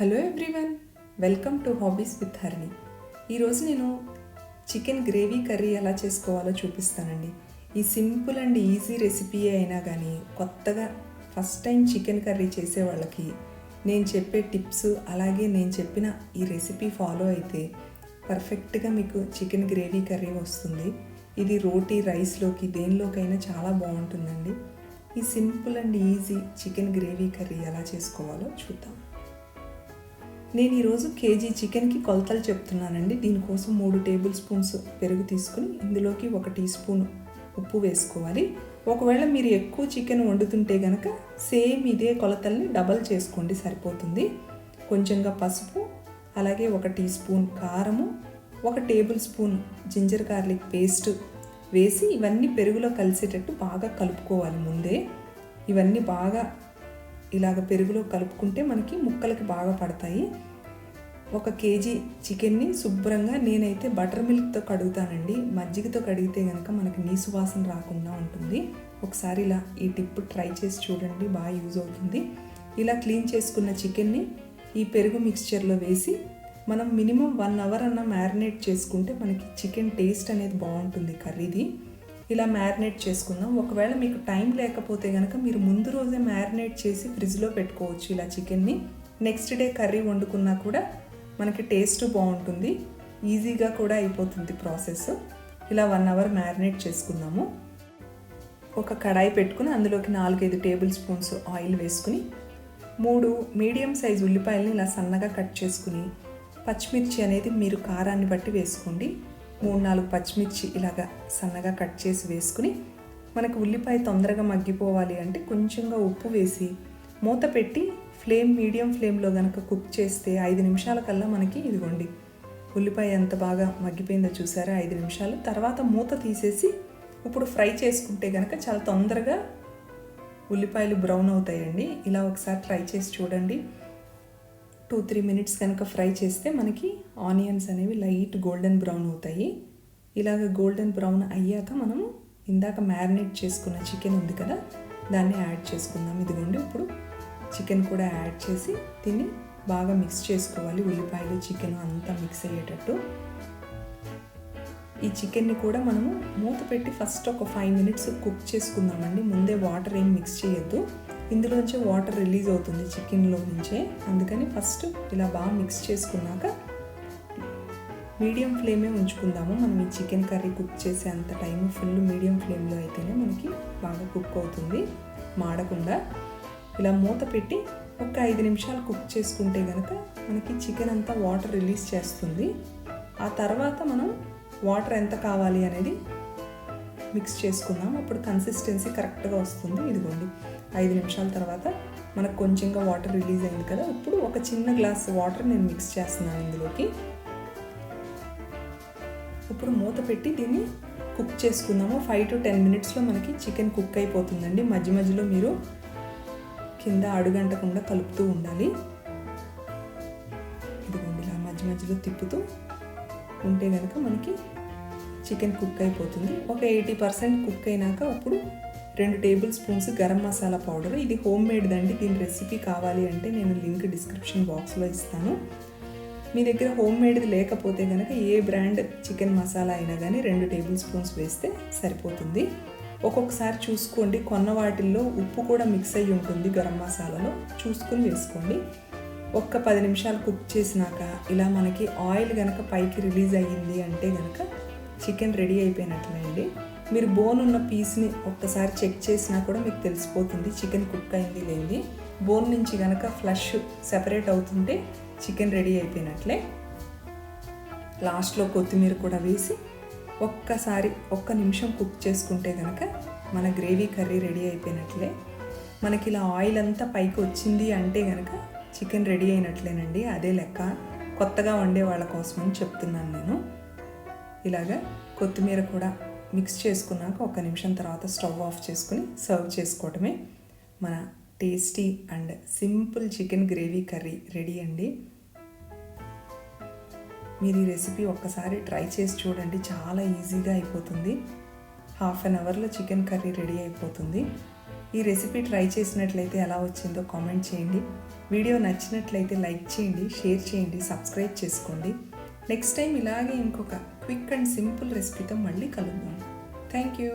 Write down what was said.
Hello everyone welcome to hobbies with Harini ఈరోజు నేను chicken gravy curry ఎలా చేసుకోవాలో చూపిస్తానండి. ఈ సింపుల్ అండ్ ఈజీ రెసిపీ అయినా కానీ కొత్తగా ఫస్ట్ టైం చికెన్ కర్రీ చేసే వాళ్ళకి నేను చెప్పే టిప్స్ అలాగే నేను చెప్పిన ఈ రెసిపీ ఫాలో అయితే పర్ఫెక్ట్గా మీకు చికెన్ గ్రేవీ కర్రీ వస్తుంది. ఇది రోటీ రైస్లోకి దేనిలోకైనా చాలా బాగుంటుందండి. ఈ simple and easy chicken gravy curry ఎలా చేసుకోవాలో చూద్దాం. నేను ఈరోజు కేజీ చికెన్కి కొలతలు చెప్తున్నానండి. దీనికోసం మూడు టేబుల్ స్పూన్స్ పెరుగు తీసుకుని ఇందులోకి ఒక టీ స్పూన్ ఉప్పు వేసుకోవాలి. ఒకవేళ మీరు ఎక్కువ చికెన్ వండుతుంటే కనుక సేమ్ ఇదే కొలతల్ని డబల్ చేసుకోండి సరిపోతుంది. కొంచెంగా పసుపు అలాగే ఒక టీ స్పూన్ కారము ఒక tablespoon ginger garlic paste వేసి ఇవన్నీ పెరుగులో కలిసేటట్టు బాగా కలుపుకోవాలి ముందే. ఇవన్నీ బాగా ఇలాగ పెరుగులో కలుపుకుంటే మనకి ముక్కలకి బాగా పడతాయి. ఒక కేజీ చికెన్ని శుభ్రంగా నేనైతే బటర్ మిల్క్తో కడుగుతానండి. మజ్జిగతో కడిగితే కనుక మనకి నీసు వాసన రాకుండా ఉంటుంది. ఒకసారి ఇలా ఈ టిప్ ట్రై చేసి చూడండి బాగా యూజ్ అవుతుంది. ఇలా క్లీన్ చేసుకున్న చికెన్ని ఈ పెరుగు మిక్స్చర్లో వేసి మనం మినిమం వన్ అవర్ అన్న మ్యారినేట్ చేసుకుంటే మనకి చికెన్ టేస్ట్ అనేది బాగుంటుంది కర్రీది. ఇలా మ్యారినేట్ చేసుకుందాం. ఒకవేళ మీకు టైం లేకపోతే కనుక మీరు ముందు రోజే మ్యారినేట్ చేసి ఫ్రిడ్జ్లో పెట్టుకోవచ్చు ఇలా చికెన్ని నెక్స్ట్ డే కర్రీ వండుకున్నా కూడా మనకి టేస్ట్ బాగుంటుంది. ఈజీగా కూడా అయిపోతుంది ప్రాసెస్ ఇలా వన్ అవర్ మ్యారినేట్ చేసుకుందాము. ఒక కడాయి పెట్టుకుని అందులోకి నాలుగైదు టేబుల్ స్పూన్స్ ఆయిల్ వేసుకుని మూడు మీడియం సైజ్ ఉల్లిపాయలని ఇలా సన్నగా కట్ చేసుకుని పచ్చిమిర్చి అనేది మీరు కారాన్ని బట్టి వేసుకోండి. మూడు నాలుగు పచ్చిమిర్చి ఇలాగా సన్నగా కట్ చేసి వేసుకుని మనకు ఉల్లిపాయ తొందరగా మగ్గిపోవాలి అంటే కొంచెంగా ఉప్పు వేసి మూత పెట్టి ఫ్లేమ్ మీడియం ఫ్లేమ్లో కనుక కుక్ చేస్తే ఐదు నిమిషాల కల్లా మనకి ఇదిగోండి. ఉల్లిపాయ ఎంత బాగా మగ్గిపోయిందో చూసారా? ఐదు నిమిషాలు. తర్వాత మూత తీసేసి ఇప్పుడు ఫ్రై చేసుకుంటే కనుక చాలా తొందరగా ఉల్లిపాయలు బ్రౌన్ అవుతాయండి. ఇలా ఒకసారి ట్రై చేసి చూడండి. టూ త్రీ మినిట్స్ కనుక ఫ్రై చేస్తే మనకి ఆనియన్స్ అనేవి లైట్ గోల్డెన్ బ్రౌన్ అవుతాయి. ఇలాగ గోల్డెన్ బ్రౌన్ అయ్యాక మనము ఇందాక మ్యారినేట్ చేసుకున్న చికెన్ ఉంది కదా దాన్ని యాడ్ చేసుకుందాం. ఇదిగోండి ఇప్పుడు చికెన్ కూడా యాడ్ చేసి దీన్ని బాగా మిక్స్ చేసుకోవాలి. ఉల్లిపాయలు చికెన్ అంతా మిక్స్ అయ్యేటట్టు. ఈ చికెన్ని కూడా మనము మూత పెట్టి ఫస్ట్ ఒక ఫైవ్ మినిట్స్ కుక్ చేసుకుందామండి. ముందే వాటర్ ఏం మిక్స్ చేయొద్దు. ఇందులోంచి వాటర్ రిలీజ్ అవుతుంది చికెన్లో నుంచే. అందుకని ఫస్ట్ ఇలా బాగా మిక్స్ చేసుకున్నాక మీడియం ఫ్లేమే ఉంచుకుందాము. మనం ఈ చికెన్ కర్రీ కుక్ చేసే అంత టైం ఫుల్ మీడియం ఫ్లేమ్లో అయితేనే మనకి బాగా కుక్ అవుతుంది. మాడకుండా ఇలా మూత పెట్టి ఒక ఐదు నిమిషాలు కుక్ చేసుకుంటే కనుక మనకి చికెన్ అంతా వాటర్ రిలీజ్ చేస్తుంది. ఆ తర్వాత మనం వాటర్ ఎంత కావాలి అనేది మిక్స్ చేసుకుందాం. అప్పుడు కన్సిస్టెన్సీ కరెక్ట్గా వస్తుంది. ఇదిగోండి. ఐదు నిమిషాల తర్వాత మనకు కొంచెంగా వాటర్ రిలీజ్ అయింది కదా. ఇప్పుడు ఒక చిన్న గ్లాస్ వాటర్ నేను మిక్స్ చేస్తున్నాను ఇందులోకి. ఇప్పుడు మూత పెట్టి దీన్ని కుక్ చేసుకుందాము. ఫైవ్ టు టెన్ మినిట్స్లో మనకి చికెన్ కుక్ అయిపోతుందండి. మధ్య మధ్యలో మీరు కింద అడుగంటకుండా కలుపుతూ ఉండాలి. ఇదిగోండి ఇలా మధ్య మధ్యలో తిప్పుతూ ఉంటే కనుక మనకి చికెన్ కుక్ అయిపోతుంది. ఒక ఎయిటీ పర్సెంట్ కుక్ అయినాక ఇప్పుడు రెండు tablespoons garam masala powder. ఇది హోమ్ మేడ్దండి దీని రెసిపీ కావాలి అంటే నేను లింక్ డిస్క్రిప్షన్ బాక్స్లో ఇస్తాను. మీ దగ్గర హోమ్ మేడ్ది లేకపోతే కనుక ఏ బ్రాండ్ చికెన్ మసాలా అయినా కానీ రెండు టేబుల్ స్పూన్స్ వేస్తే సరిపోతుంది. ఒక్కొక్కసారి చూసుకోండి. కొన్న వాటిల్లో ఉప్పు కూడా మిక్స్ అయ్యి ఉంటుంది గరం మసాలాలో. చూసుకుని వేసుకోండి. ఒక్క పది నిమిషాలు కుక్ చేసినాక ఇలా మనకి ఆయిల్ కనుక పైకి రిలీజ్ అయ్యింది అంటే కనుక చికెన్ రెడీ అయిపోయినట్లండి మీరు బోన్ ఉన్న పీస్ని ఒక్కసారి చెక్ చేసినా కూడా మీకు తెలిసిపోతుంది చికెన్ కుక్ అయింది లేని బోన్ నుంచి కనుక ఫ్లష్ సెపరేట్ అవుతుంటే చికెన్ రెడీ అయిపోయినట్లే. లాస్ట్లో కొత్తిమీర కూడా వేసి ఒక్కసారి ఒక్క నిమిషం కుక్ చేసుకుంటే కనుక మన గ్రేవీ కర్రీ రెడీ అయిపోయినట్లే. మనకి ఇలా ఆయిల్ అంతా పైకి వచ్చింది అంటే కనుక చికెన్ రెడీ అయినట్లేనండి. అదే లెక్క కొత్తగా వండే వాళ్ళ కోసమని చెప్తున్నాను నేను. ఇలాగా కొత్తిమీర కూడా మిక్స్ చేసుకున్నాక ఒక నిమిషం తర్వాత స్టవ్ ఆఫ్ చేసుకుని సర్వ్ చేసుకోవటమే మన tasty and simple chicken gravy curry ready అండి. మీరు ఈ రెసిపీ ఒక్కసారి ట్రై చేసి చూడండి చాలా ఈజీగా అయిపోతుంది. హాఫ్ అన్ అవర్లో చికెన్ కర్రీ రెడీ అయిపోతుంది. ఈ రెసిపీ ట్రై చేసినట్లయితే ఎలా వచ్చిందో కామెంట్ చేయండి. వీడియో నచ్చినట్లయితే లైక్ చేయండి షేర్ చేయండి సబ్స్క్రైబ్ చేసుకోండి. నెక్స్ట్ టైం ఇలాగే ఇంకొక క్విక్ అండ్ సింపుల్ రెసిపీతో మళ్ళీ కలుద్దాం. Thank you